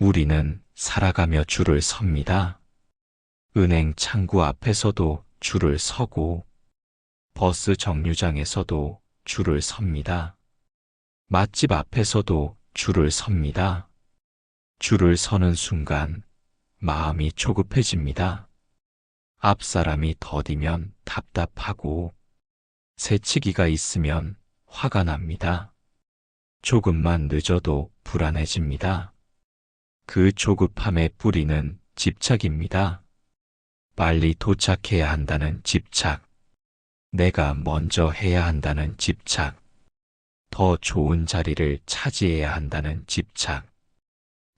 우리는 살아가며 줄을 섭니다. 은행 창구 앞에서도 줄을 서고, 버스 정류장에서도 줄을 섭니다. 맛집 앞에서도 줄을 섭니다. 줄을 서는 순간 마음이 조급해집니다. 앞 사람이 더디면 답답하고 새치기가 있으면 화가 납니다. 조금만 늦어도 불안해집니다. 그 조급함의 뿌리는 집착입니다. 빨리 도착해야 한다는 집착. 내가 먼저 해야 한다는 집착. 더 좋은 자리를 차지해야 한다는 집착.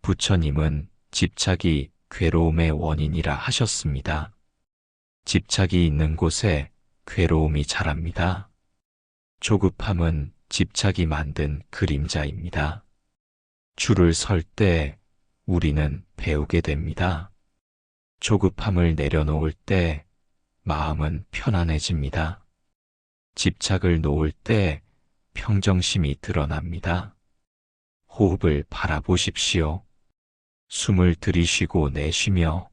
부처님은 집착이 괴로움의 원인이라 하셨습니다. 집착이 있는 곳에 괴로움이 자랍니다. 조급함은 집착이 만든 그림자입니다. 줄을 설 때 우리는 배우게 됩니다. 조급함을 내려놓을 때 마음은 편안해집니다. 집착을 놓을 때 평정심이 드러납니다. 호흡을 바라보십시오. 숨을 들이쉬고 내쉬며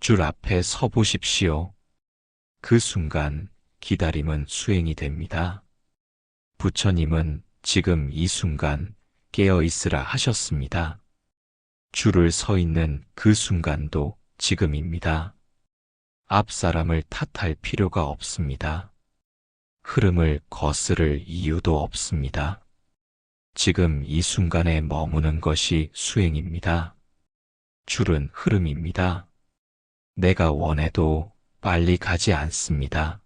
줄 앞에 서 보십시오. 그 순간 기다림은 수행이 됩니다. 부처님은 지금 이 순간 깨어 있으라 하셨습니다. 줄을 서 있는 그 순간도 지금입니다. 앞 사람을 탓할 필요가 없습니다. 흐름을 거스를 이유도 없습니다. 지금 이 순간에 머무는 것이 수행입니다. 줄은 흐름입니다. 내가 원해도 빨리 가지 않습니다.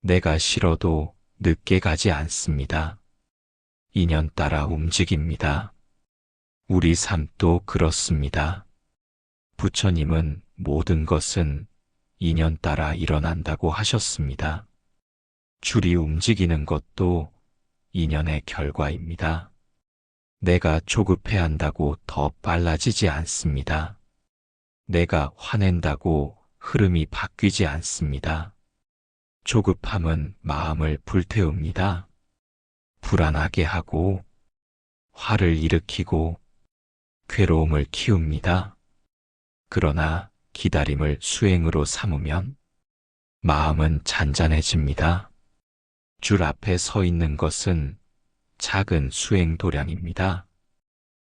내가 싫어도 늦게 가지 않습니다. 인연 따라 움직입니다. 우리 삶도 그렇습니다. 부처님은 모든 것은 인연 따라 일어난다고 하셨습니다. 줄이 움직이는 것도 인연의 결과입니다. 내가 조급해 한다고 더 빨라지지 않습니다. 내가 화낸다고 흐름이 바뀌지 않습니다. 조급함은 마음을 불태웁니다. 불안하게 하고 화를 일으키고 괴로움을 키웁니다. 그러나 기다림을 수행으로 삼으면 마음은 잔잔해집니다. 줄 앞에 서 있는 것은 작은 수행 도량입니다.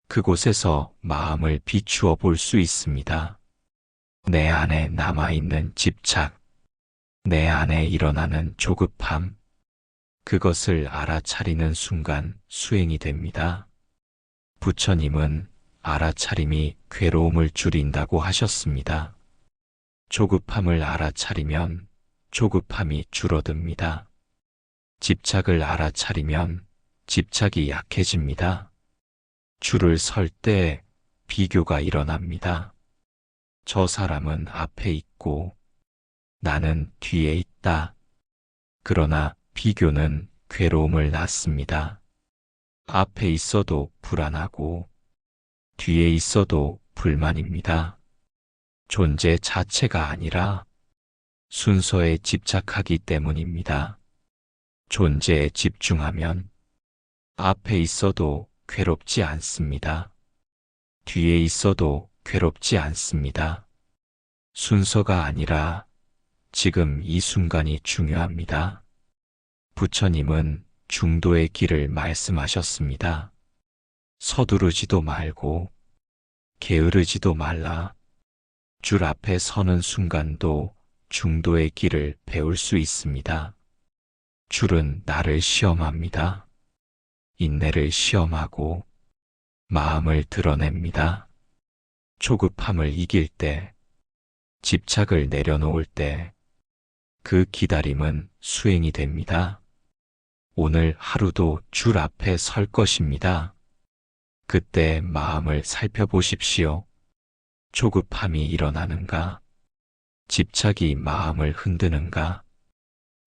그곳에서 마음을 비추어 볼 수 있습니다. 내 안에 남아있는 집착, 내 안에 일어나는 조급함, 그것을 알아차리는 순간 수행이 됩니다. 부처님은 알아차림이 괴로움을 줄인다고 하셨습니다. 조급함을 알아차리면 조급함이 줄어듭니다. 집착을 알아차리면 집착이 약해집니다. 줄을 설 때 비교가 일어납니다. 저 사람은 앞에 있고 나는 뒤에 있다. 그러나 비교는 괴로움을 낳습니다. 앞에 있어도 불안하고 뒤에 있어도 불만입니다. 존재 자체가 아니라 순서에 집착하기 때문입니다. 존재에 집중하면 앞에 있어도 괴롭지 않습니다. 뒤에 있어도 괴롭지 않습니다. 순서가 아니라 지금 이 순간이 중요합니다. 부처님은 중도의 길을 말씀하셨습니다. 서두르지도 말고 게으르지도 말라. 줄 앞에 서는 순간도 중도의 길을 배울 수 있습니다. 줄은 나를 시험합니다. 인내를 시험하고 마음을 드러냅니다. 조급함을 이길 때, 집착을 내려놓을 때, 그 기다림은 수행이 됩니다. 오늘 하루도 줄 앞에 설 것입니다. 그때 마음을 살펴보십시오. 조급함이 일어나는가? 집착이 마음을 흔드는가?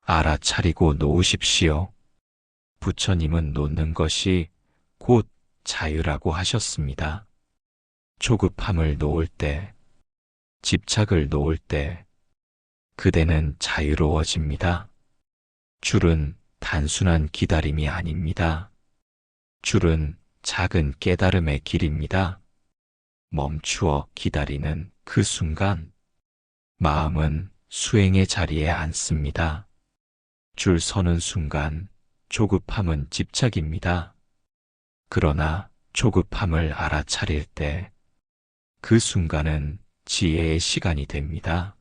알아차리고 놓으십시오. 부처님은 놓는 것이 곧 자유라고 하셨습니다. 조급함을 놓을 때, 집착을 놓을 때, 그대는 자유로워집니다. 줄은 단순한 기다림이 아닙니다. 줄은 작은 깨달음의 길입니다. 멈추어 기다리는 그 순간, 마음은 수행의 자리에 앉습니다. 줄 서는 순간 조급함은 집착입니다. 그러나 조급함을 알아차릴 때 그 순간은 지혜의 시간이 됩니다.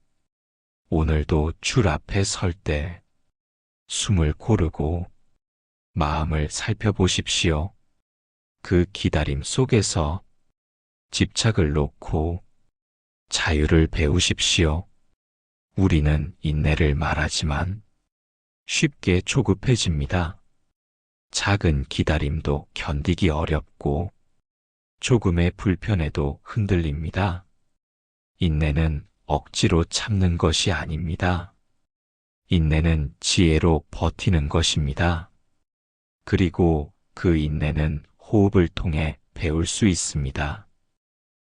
오늘도 줄 앞에 설 때 숨을 고르고 마음을 살펴보십시오. 그 기다림 속에서 집착을 놓고 자유를 배우십시오. 우리는 인내를 말하지만 쉽게 조급해집니다. 작은 기다림도 견디기 어렵고 조금의 불편에도 흔들립니다. 인내는 억지로 참는 것이 아닙니다. 인내는 지혜로 버티는 것입니다. 그리고 그 인내는 호흡을 통해 배울 수 있습니다.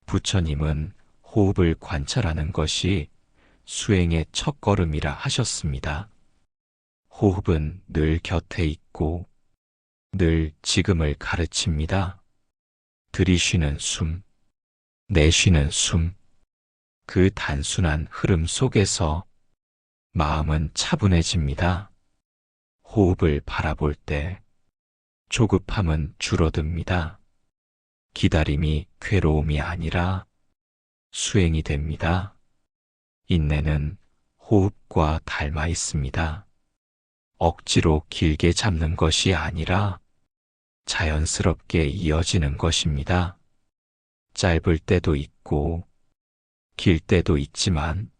부처님은 호흡을 관찰하는 것이 수행의 첫 걸음이라 하셨습니다. 호흡은 늘 곁에 있고 늘 지금을 가르칩니다. 들이쉬는 숨, 내쉬는 숨, 그 단순한 흐름 속에서 마음은 차분해집니다. 호흡을 바라볼 때 조급함은 줄어듭니다. 기다림이 괴로움이 아니라 수행이 됩니다. 인내는 호흡과 닮아 있습니다. 억지로 길게 잡는 것이 아니라 자연스럽게 이어지는 것입니다. 짧을 때도 있고 길 때도 있지만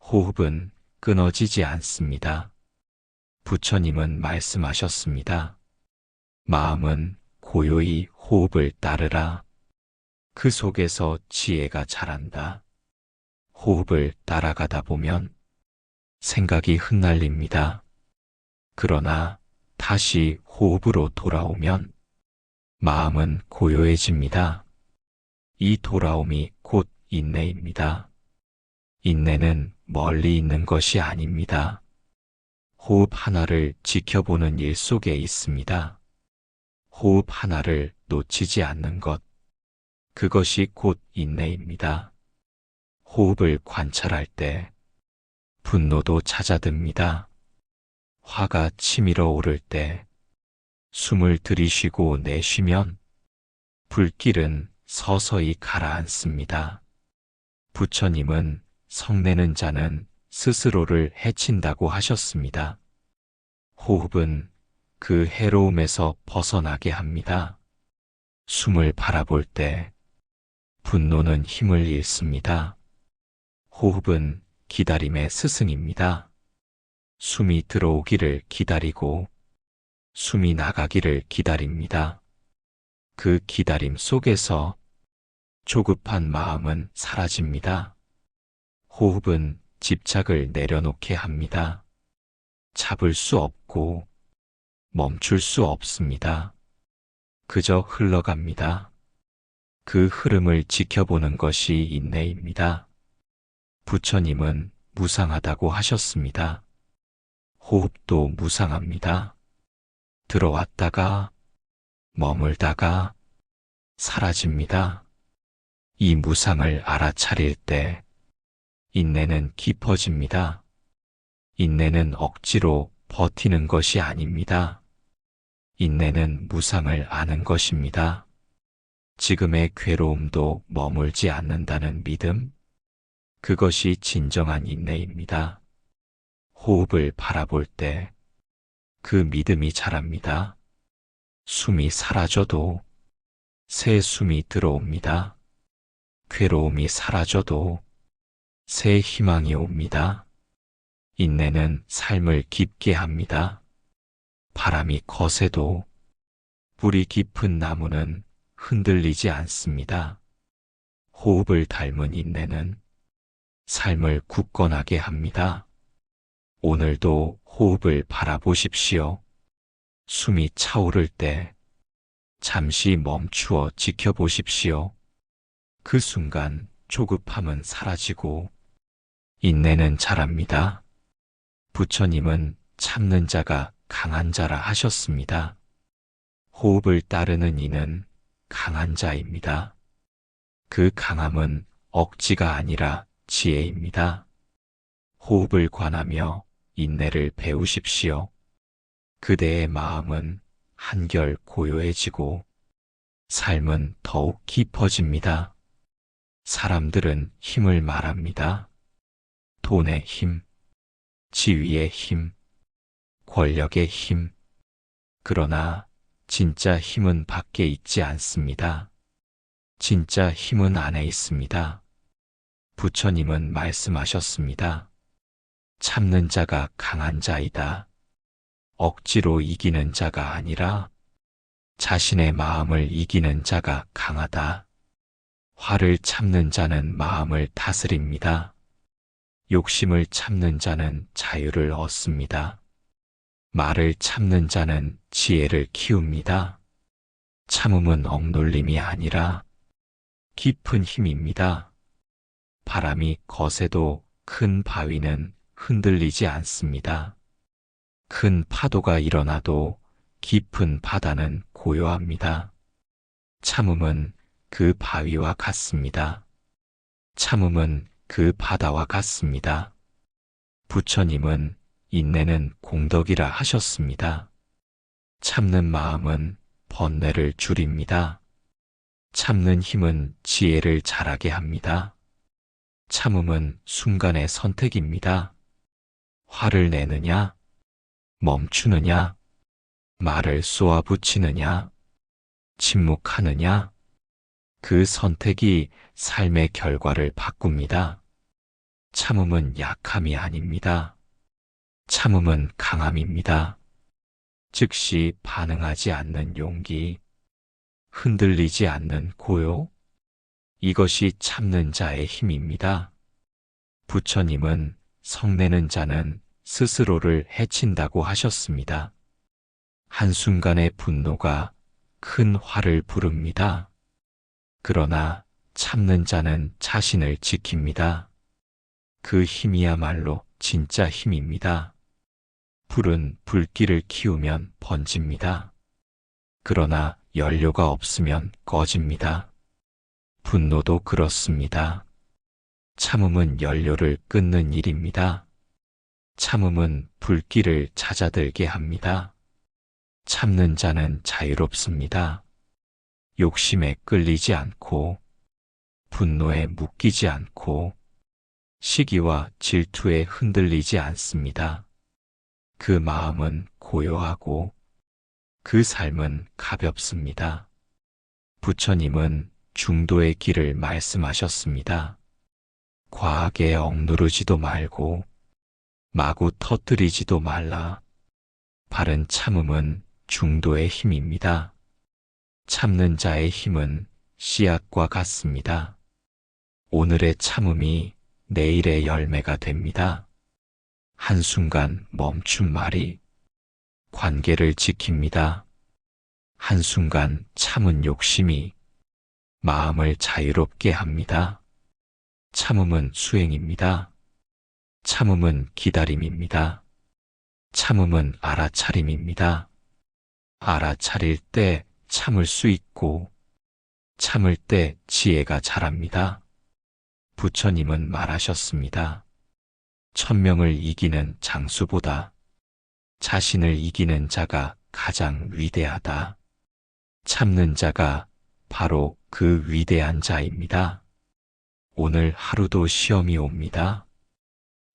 호흡은 끊어지지 않습니다. 부처님은 말씀하셨습니다. 마음은 고요히 호흡을 따르라. 그 속에서 지혜가 자란다. 호흡을 따라가다 보면 생각이 흩날립니다. 그러나 다시 호흡으로 돌아오면 마음은 고요해집니다. 이 돌아옴이 곧 인내입니다. 인내는 멀리 있는 것이 아닙니다. 호흡 하나를 지켜보는 일 속에 있습니다. 호흡 하나를 놓치지 않는 것. 그것이 곧 인내입니다. 호흡을 관찰할 때 분노도 찾아듭니다. 화가 치밀어 오를 때 숨을 들이쉬고 내쉬면 불길은 서서히 가라앉습니다. 부처님은 성내는 자는 스스로를 해친다고 하셨습니다. 호흡은 그 해로움에서 벗어나게 합니다. 숨을 바라볼 때 분노는 힘을 잃습니다. 호흡은 기다림의 스승입니다. 숨이 들어오기를 기다리고 숨이 나가기를 기다립니다. 그 기다림 속에서 조급한 마음은 사라집니다. 호흡은 집착을 내려놓게 합니다. 잡을 수 없고 멈출 수 없습니다. 그저 흘러갑니다. 그 흐름을 지켜보는 것이 인내입니다. 부처님은 무상하다고 하셨습니다. 호흡도 무상합니다. 들어왔다가 머물다가 사라집니다. 이 무상을 알아차릴 때 인내는 깊어집니다. 인내는 억지로 버티는 것이 아닙니다. 인내는 무상을 아는 것입니다. 지금의 괴로움도 머물지 않는다는 믿음, 그것이 진정한 인내입니다. 호흡을 바라볼 때 그 믿음이 자랍니다. 숨이 사라져도 새 숨이 들어옵니다. 괴로움이 사라져도 새 희망이 옵니다. 인내는 삶을 깊게 합니다. 바람이 거세도 뿌리 깊은 나무는 흔들리지 않습니다. 호흡을 닮은 인내는 삶을 굳건하게 합니다. 오늘도 호흡을 바라보십시오. 숨이 차오를 때 잠시 멈추어 지켜보십시오. 그 순간 조급함은 사라지고 인내는 자랍니다. 부처님은 참는 자가 강한 자라 하셨습니다. 호흡을 따르는 이는 강한 자입니다. 그 강함은 억지가 아니라 지혜입니다. 호흡을 관하며 인내를 배우십시오. 그대의 마음은 한결 고요해지고 삶은 더욱 깊어집니다. 사람들은 힘을 말합니다. 돈의 힘, 지위의 힘, 권력의 힘. 그러나 진짜 힘은 밖에 있지 않습니다. 진짜 힘은 안에 있습니다. 부처님은 말씀하셨습니다. 참는 자가 강한 자이다. 억지로 이기는 자가 아니라 자신의 마음을 이기는 자가 강하다. 화를 참는 자는 마음을 다스립니다. 욕심을 참는 자는 자유를 얻습니다. 말을 참는 자는 지혜를 키웁니다. 참음은 억눌림이 아니라 깊은 힘입니다. 바람이 거세도 큰 바위는 흔들리지 않습니다. 큰 파도가 일어나도 깊은 바다는 고요합니다. 참음은 그 바위와 같습니다. 참음은 그 바다와 같습니다. 부처님은 인내는 공덕이라 하셨습니다. 참는 마음은 번뇌를 줄입니다. 참는 힘은 지혜를 자라게 합니다. 참음은 순간의 선택입니다. 화를 내느냐, 멈추느냐, 말을 쏘아붙이느냐, 침묵하느냐, 그 선택이 삶의 결과를 바꿉니다. 참음은 약함이 아닙니다. 참음은 강함입니다. 즉시 반응하지 않는 용기, 흔들리지 않는 고요, 이것이 참는 자의 힘입니다. 부처님은 성내는 자는 스스로를 해친다고 하셨습니다. 한순간의 분노가 큰 화를 부릅니다. 그러나 참는 자는 자신을 지킵니다. 그 힘이야말로 진짜 힘입니다. 불은 불길을 키우면 번집니다. 그러나 연료가 없으면 꺼집니다. 분노도 그렇습니다. 참음은 연료를 끊는 일입니다. 참음은 불길을 찾아들게 합니다. 참는 자는 자유롭습니다. 욕심에 끌리지 않고, 분노에 묶이지 않고, 시기와 질투에 흔들리지 않습니다. 그 마음은 고요하고, 그 삶은 가볍습니다. 부처님은 중도의 길을 말씀하셨습니다. 과하게 억누르지도 말고 마구 터뜨리지도 말라. 바른 참음은 중도의 힘입니다. 참는 자의 힘은 씨앗과 같습니다. 오늘의 참음이 내일의 열매가 됩니다. 한순간 멈춘 말이 관계를 지킵니다. 한순간 참은 욕심이 마음을 자유롭게 합니다. 참음은 수행입니다. 참음은 기다림입니다. 참음은 알아차림입니다. 알아차릴 때 참을 수 있고 참을 때 지혜가 자랍니다. 부처님은 말하셨습니다. 천명을 이기는 장수보다 자신을 이기는 자가 가장 위대하다. 참는 자가 바로 그 위대한 자입니다. 오늘 하루도 시험이 옵니다.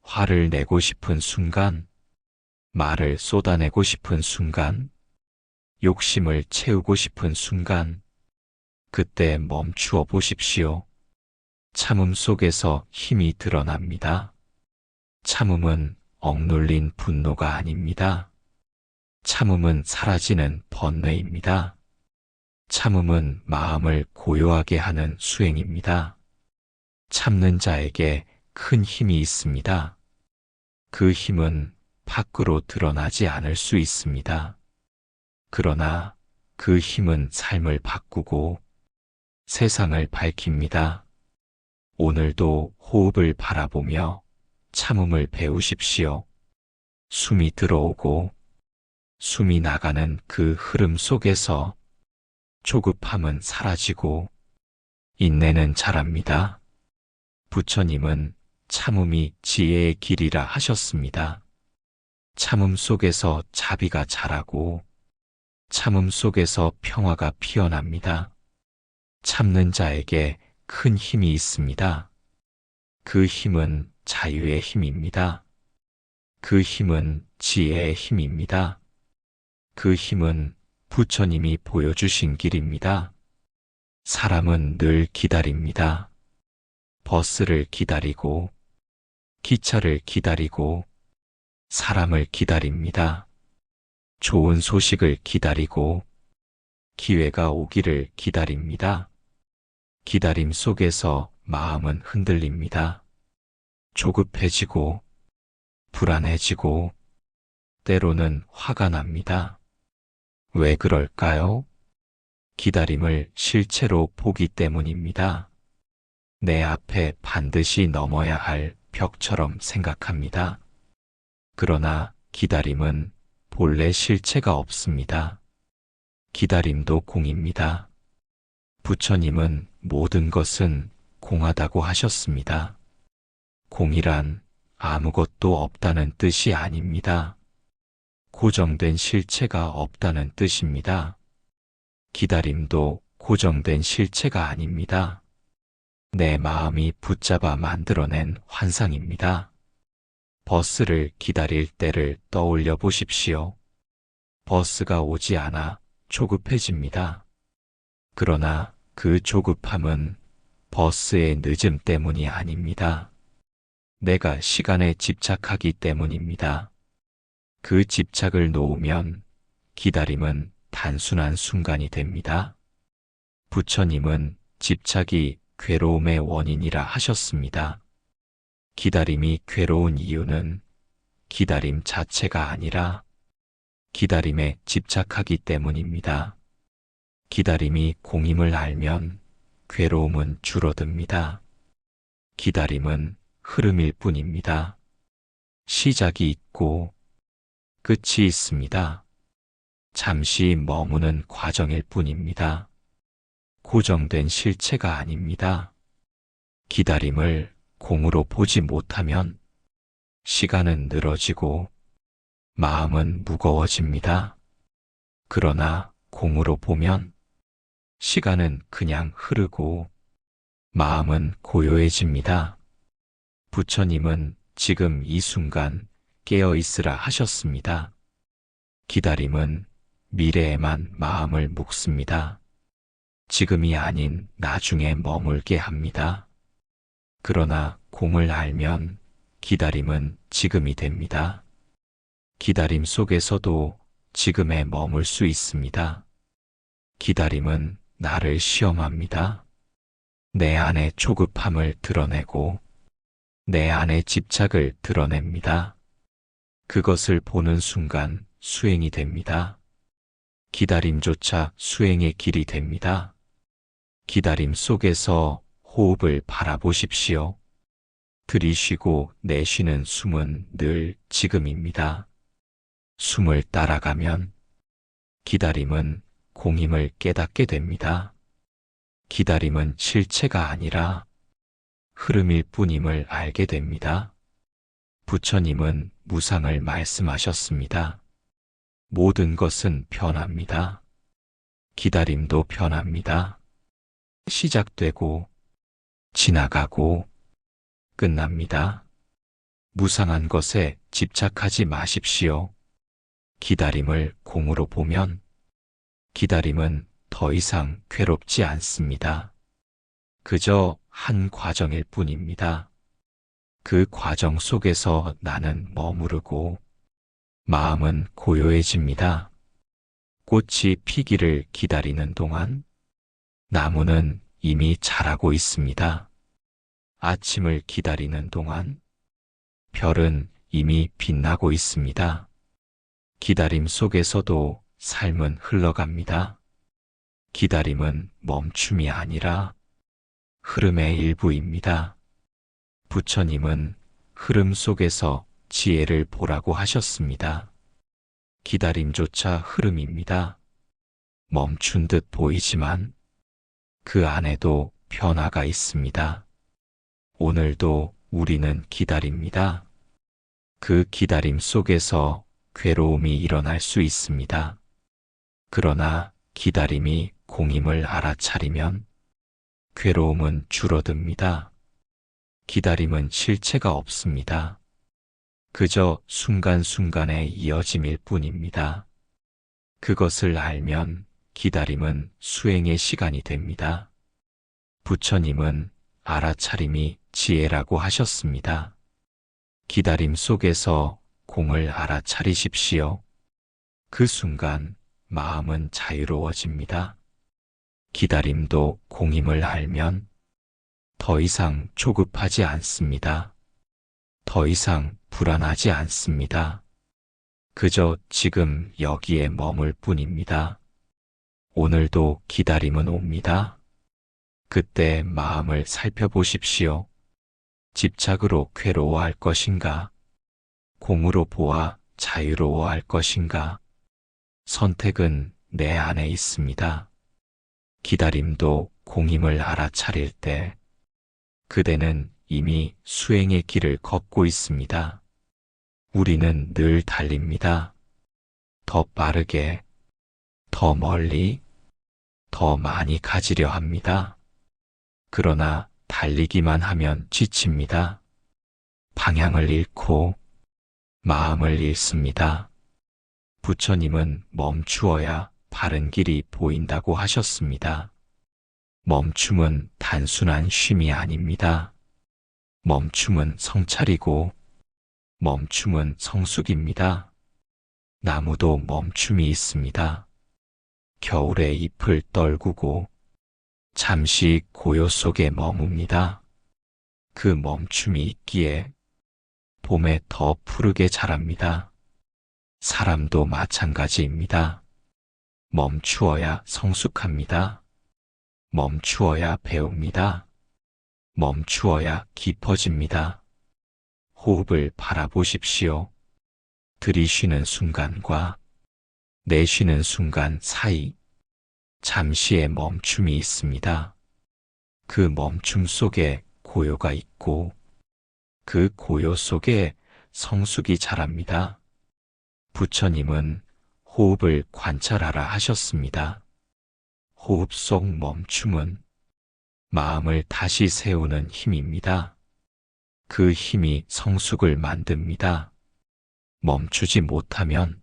화를 내고 싶은 순간, 말을 쏟아내고 싶은 순간, 욕심을 채우고 싶은 순간, 그때 멈추어 보십시오. 참음 속에서 힘이 드러납니다. 참음은 억눌린 분노가 아닙니다. 참음은 사라지는 번뇌입니다. 참음은 마음을 고요하게 하는 수행입니다. 참는 자에게 큰 힘이 있습니다. 그 힘은 밖으로 드러나지 않을 수 있습니다. 그러나 그 힘은 삶을 바꾸고 세상을 밝힙니다. 오늘도 호흡을 바라보며 참음을 배우십시오. 숨이 들어오고 숨이 나가는 그 흐름 속에서 조급함은 사라지고 인내는 잘합니다. 부처님은 참음이 지혜의 길이라 하셨습니다. 참음 속에서 자비가 자라고 참음 속에서 평화가 피어납니다. 참는 자에게 큰 힘이 있습니다. 그 힘은 자유의 힘입니다. 그 힘은 지혜의 힘입니다. 그 힘은 부처님이 보여주신 길입니다. 사람은 늘 기다립니다. 버스를 기다리고, 기차를 기다리고, 사람을 기다립니다. 좋은 소식을 기다리고, 기회가 오기를 기다립니다. 기다림 속에서 마음은 흔들립니다. 조급해지고, 불안해지고, 때로는 화가 납니다. 왜 그럴까요? 기다림을 실체로 보기 때문입니다. 내 앞에 반드시 넘어야 할 벽처럼 생각합니다. 그러나 기다림은 본래 실체가 없습니다. 기다림도 공입니다. 부처님은 모든 것은 공하다고 하셨습니다. 공이란 아무것도 없다는 뜻이 아닙니다. 고정된 실체가 없다는 뜻입니다. 기다림도 고정된 실체가 아닙니다. 내 마음이 붙잡아 만들어낸 환상입니다. 버스를 기다릴 때를 떠올려 보십시오. 버스가 오지 않아 조급해집니다. 그러나 그 조급함은 버스의 늦음 때문이 아닙니다. 내가 시간에 집착하기 때문입니다. 그 집착을 놓으면 기다림은 단순한 순간이 됩니다. 부처님은 집착이 괴로움의 원인이라 하셨습니다. 기다림이 괴로운 이유는 기다림 자체가 아니라 기다림에 집착하기 때문입니다. 기다림이 공임을 알면 괴로움은 줄어듭니다. 기다림은 흐름일 뿐입니다. 시작이 있고 끝이 있습니다. 잠시 머무는 과정일 뿐입니다. 고정된 실체가 아닙니다. 기다림을 공으로 보지 못하면 시간은 늘어지고 마음은 무거워집니다. 그러나 공으로 보면 시간은 그냥 흐르고 마음은 고요해집니다. 부처님은 지금 이 순간 깨어 있으라 하셨습니다. 기다림은 미래에만 마음을 묶습니다. 지금이 아닌 나중에 머물게 합니다. 그러나 공을 알면 기다림은 지금이 됩니다. 기다림 속에서도 지금에 머물 수 있습니다. 기다림은 나를 시험합니다. 내 안의 조급함을 드러내고 내 안의 집착을 드러냅니다. 그것을 보는 순간 수행이 됩니다. 기다림조차 수행의 길이 됩니다. 기다림 속에서 호흡을 바라보십시오. 들이쉬고 내쉬는 숨은 늘 지금입니다. 숨을 따라가면 기다림은 공임을 깨닫게 됩니다. 기다림은 실체가 아니라 흐름일 뿐임을 알게 됩니다. 부처님은 무상을 말씀하셨습니다. 모든 것은 변합니다. 기다림도 변합니다. 시작되고 지나가고 끝납니다. 무상한 것에 집착하지 마십시오. 기다림을 공으로 보면 기다림은 더 이상 괴롭지 않습니다. 그저 한 과정일 뿐입니다. 그 과정 속에서 나는 머무르고 마음은 고요해집니다. 꽃이 피기를 기다리는 동안 나무는 이미 자라고 있습니다. 아침을 기다리는 동안 별은 이미 빛나고 있습니다. 기다림 속에서도 삶은 흘러갑니다. 기다림은 멈춤이 아니라 흐름의 일부입니다. 부처님은 흐름 속에서 지혜를 보라고 하셨습니다. 기다림조차 흐름입니다. 멈춘 듯 보이지만 그 안에도 변화가 있습니다. 오늘도 우리는 기다립니다. 그 기다림 속에서 괴로움이 일어날 수 있습니다. 그러나 기다림이 공임을 알아차리면 괴로움은 줄어듭니다. 기다림은 실체가 없습니다. 그저 순간순간의 이어짐일 뿐입니다. 그것을 알면 기다림은 수행의 시간이 됩니다. 부처님은 알아차림이 지혜라고 하셨습니다. 기다림 속에서 공을 알아차리십시오. 그 순간 마음은 자유로워집니다. 기다림도 공임을 알면 더 이상 조급하지 않습니다. 더 이상 불안하지 않습니다. 그저 지금 여기에 머물 뿐입니다. 오늘도 기다림은 옵니다. 그때 마음을 살펴보십시오. 집착으로 괴로워할 것인가? 공으로 보아 자유로워할 것인가? 선택은 내 안에 있습니다. 기다림도 공임을 알아차릴 때 그대는 이미 수행의 길을 걷고 있습니다. 우리는 늘 달립니다. 더 빠르게, 더 멀리, 더 많이 가지려 합니다. 그러나 달리기만 하면 지칩니다. 방향을 잃고 마음을 잃습니다. 부처님은 멈추어야 바른 길이 보인다고 하셨습니다. 멈춤은 단순한 쉼이 아닙니다. 멈춤은 성찰이고 멈춤은 성숙입니다. 나무도 멈춤이 있습니다. 겨울에 잎을 떨구고 잠시 고요 속에 머뭅니다. 그 멈춤이 있기에 봄에 더 푸르게 자랍니다. 사람도 마찬가지입니다. 멈추어야 성숙합니다. 멈추어야 배웁니다. 멈추어야 깊어집니다. 호흡을 바라보십시오. 들이쉬는 순간과 내쉬는 순간 사이 잠시의 멈춤이 있습니다. 그 멈춤 속에 고요가 있고 그 고요 속에 성숙이 자랍니다. 부처님은 호흡을 관찰하라 하셨습니다. 호흡 속 멈춤은 마음을 다시 세우는 힘입니다. 그 힘이 성숙을 만듭니다. 멈추지 못하면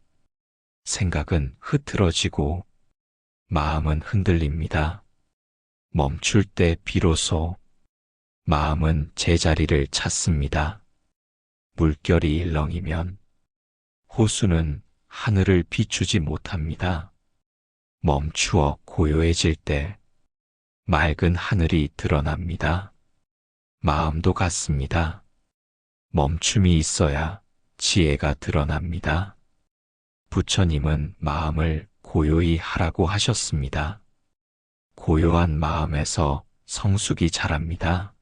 생각은 흐트러지고 마음은 흔들립니다. 멈출 때 비로소 마음은 제자리를 찾습니다. 물결이 일렁이면 호수는 하늘을 비추지 못합니다. 멈추어 고요해질 때 맑은 하늘이 드러납니다. 마음도 같습니다. 멈춤이 있어야 지혜가 드러납니다. 부처님은 마음을 고요히 하라고 하셨습니다. 고요한 마음에서 성숙이 자랍니다.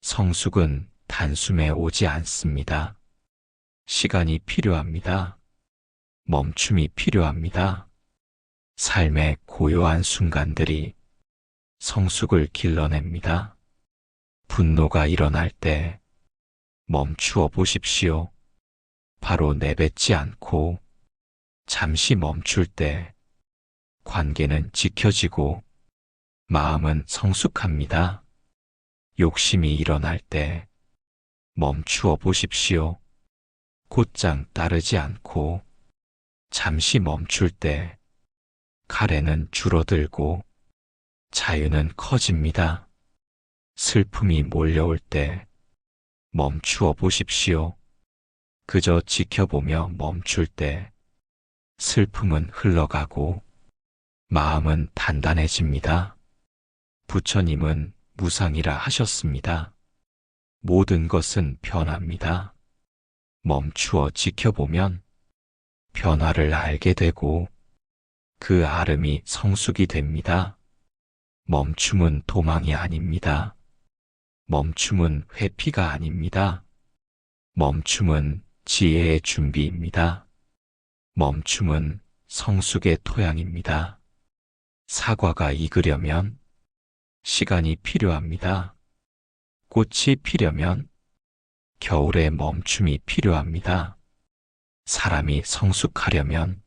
성숙은 단숨에 오지 않습니다. 시간이 필요합니다. 멈춤이 필요합니다. 삶의 고요한 순간들이 성숙을 길러냅니다. 분노가 일어날 때 멈추어 보십시오. 바로 내뱉지 않고 잠시 멈출 때 관계는 지켜지고 마음은 성숙합니다. 욕심이 일어날 때 멈추어 보십시오. 곧장 따르지 않고 잠시 멈출 때 카레는 줄어들고 자유는 커집니다. 슬픔이 몰려올 때 멈추어 보십시오. 그저 지켜보며 멈출 때 슬픔은 흘러가고 마음은 단단해집니다. 부처님은 무상이라 하셨습니다. 모든 것은 변합니다. 멈추어 지켜보면 변화를 알게 되고 그 아름이 성숙이 됩니다. 멈춤은 도망이 아닙니다. 멈춤은 회피가 아닙니다. 멈춤은 지혜의 준비입니다. 멈춤은 성숙의 토양입니다. 사과가 익으려면 시간이 필요합니다. 꽃이 피려면 겨울에 멈춤이 필요합니다. 사람이 성숙하려면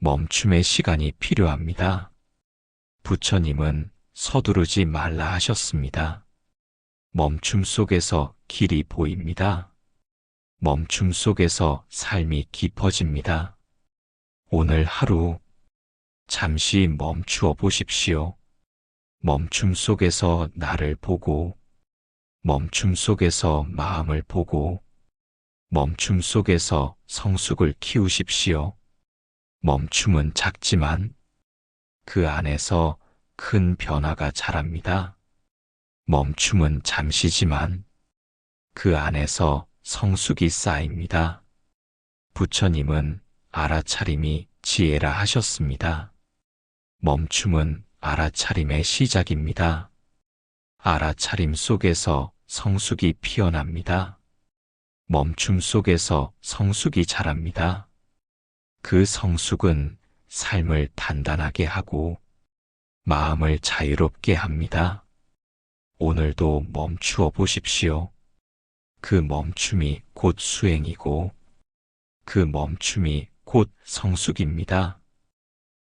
멈춤의 시간이 필요합니다. 부처님은 서두르지 말라 하셨습니다. 멈춤 속에서 길이 보입니다. 멈춤 속에서 삶이 깊어집니다. 오늘 하루 잠시 멈추어 보십시오. 멈춤 속에서 나를 보고, 멈춤 속에서 마음을 보고, 멈춤 속에서 성숙을 키우십시오. 멈춤은 작지만 그 안에서 큰 변화가 자랍니다. 멈춤은 잠시지만 그 안에서 성숙이 쌓입니다. 부처님은 알아차림이 지혜라 하셨습니다. 멈춤은 알아차림의 시작입니다. 알아차림 속에서 성숙이 피어납니다. 멈춤 속에서 성숙이 자랍니다. 그 성숙은 삶을 단단하게 하고 마음을 자유롭게 합니다. 오늘도 멈추어 보십시오. 그 멈춤이 곧 수행이고 그 멈춤이 곧 성숙입니다.